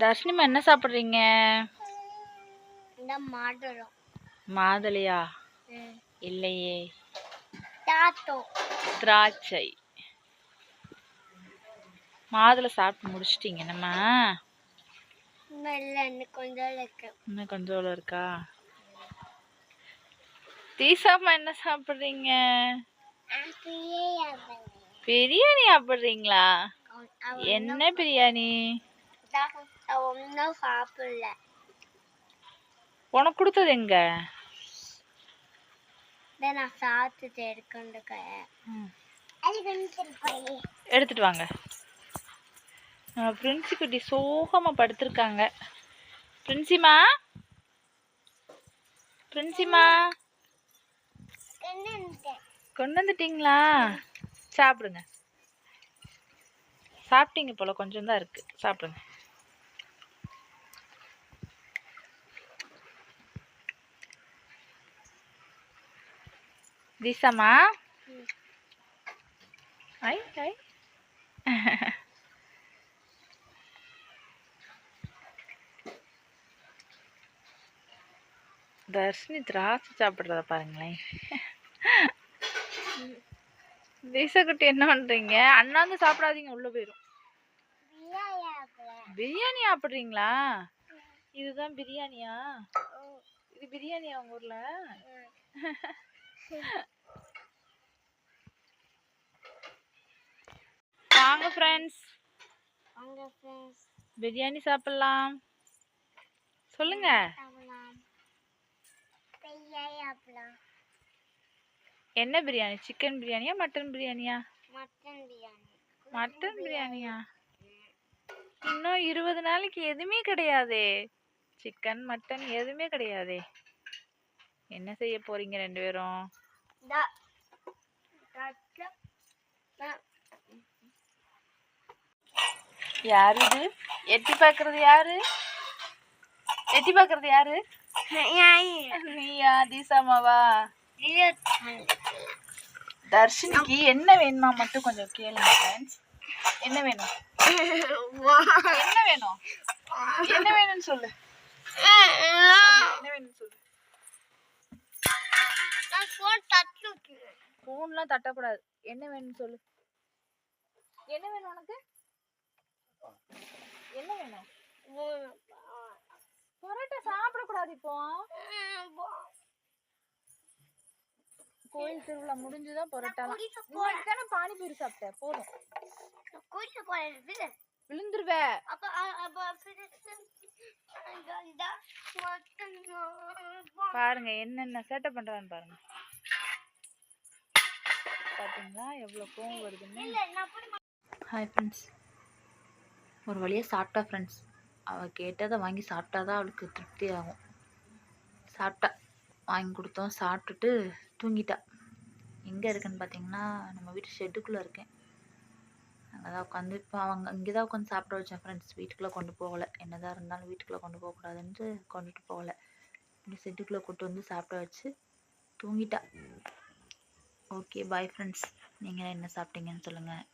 தர்ஷினிமா என்ன சாப்பிட்றீங்க? மாடுறோம் மாதுளையா? இல்லையே. திராட்சை. மாதுளை சாப்பிட்டு முடிச்சிட்டீங்க நம்ம இன்னும் கொஞ்சம் இருக்கு. தீசாமா என்ன சாப்பிட்றீங்க? பிரியாணி சாப்பிட்றீங்களா? என்ன பிரியாணி? ஒன்றும் சாப்பிடல. உனக்கு கொடுத்தது எங்க? நான் சாப்பிட்டுட்டு எடுக்கொண்டுக்கிறேன் ம், அது கொஞ்சம் போய். எடுத்துட்டு வாங்க. நம்ம பிரின்சி குட்டி சோகமா படுத்திருக்காங்க. பிரின்சிமா பிரின்சிமா கொண்டு வந்துட்டீங்களா? சாப்பிடுங்க. சாப்பிட்டீங்க போல கொஞ்சம் தான் இருக்கு. சாப்பிடுங்க. தீசாமா ம். ஐ ஐ தர்ஷினி திராட்சை சாப்பிட்றத பாருங்களேன். தீசக்குட்டி என்ன பண்றீங்க? அண்ணாந்து சாப்பிடாதீங்க உள்ள போயிடும் பிரியாணி சாப்பிட்றீங்களா? இதுதான் பிரியாணியா? இது பிரியாணியா உங்க ஊர்ல? வாங்க ஃப்ரெண்ட்ஸ் அவங்க ஃப்ரெண்ட்ஸ் பிரியாணி சாப்பிடலாம். சொல்லுங்க. என்ன பிரியாணி? சிக்கன் பிரியாணியா மட்டன் பிரியாணியா? மட்டன் பிரியாணி. மட்டன் பிரியாணியா? இன்னும் இருபது நாளைக்கு எதுவுமே கிடையாதே. சிக்கன் மட்டன் எதுவுமே கிடையாதே. என்ன செய்ய போறீங்க ரெண்டு பேரும். யாரு இது? எட்டி பார்க்கறது யாரு? எட்டி பார்க்கறது யாரு? நீயா தீசாமாவா தர்ஷினிக்கு என்ன வேணுமா மட்டும் கொஞ்சம் கேளுங்க ஃப்ரெண்ட்ஸ் என்ன வேணும்? என்ன வேணும்? என்ன வேணும்னு சொல்லு என்ன வேணும்னு சொல்லு. ஃபோன்லாம் தட்டக்கூடாது. என்ன வேணும்னு சொல்லு. என்ன வேணும் உனக்கு? என்ன வேணும்? பரோட்டா சாப்பிடக்கூடாது இப்போ. கோயில் திருவிழா முடிஞ்சுதான் பரோட்டாலாம் இன்னைக்கு தானே பானிபூரி சாப்பிட்டேன் போதும். விழுந்துருவ. பாருங்க என்னென்ன சேட்டை பண்றான்னு பாருங்க. பார்த்தீங்களா எவ்வளோ கோவம் வருதுன்னு. ஹாய் ஃப்ரெண்ட்ஸ் ஒரு வழியாக சாப்பிட்டா ஃப்ரெண்ட்ஸ் அவள் கேட்டதை வாங்கி சாப்பிட்டா தான் அவளுக்கு திருப்தி ஆகும். சாப்பிட்டா. வாங்கி கொடுத்தோம் சாப்பிட்டுட்டு தூங்கிட்டா. எங்கே இருக்குன்னு பார்த்தீங்கன்னா நம்ம வீட்டு ஷெட்டுக்குள்ளே இருக்கேன். அங்கே தான் உட்காந்து இப்போ அவங்க இங்கே தான் உட்காந்து சாப்பிட வச்சேன் ஃப்ரெண்ட்ஸ் வீட்டுக்குள்ளே கொண்டு போகலை. என்னதான் இருந்தாலும் வீட்டுக்குள்ளே கொண்டு போகக்கூடாதுன்ட்டு கொண்டுட்டு போகலை. இப்படி ஷெட்டுக்குள்ளே கூட்டு வந்து சாப்பிட வச்சு தூங்கிட்டா. ஓகே பாய் ஃப்ரெண்ட்ஸ் நீங்கள் என்ன சாப்பிட்டீங்கன்னு சொல்லுங்கள்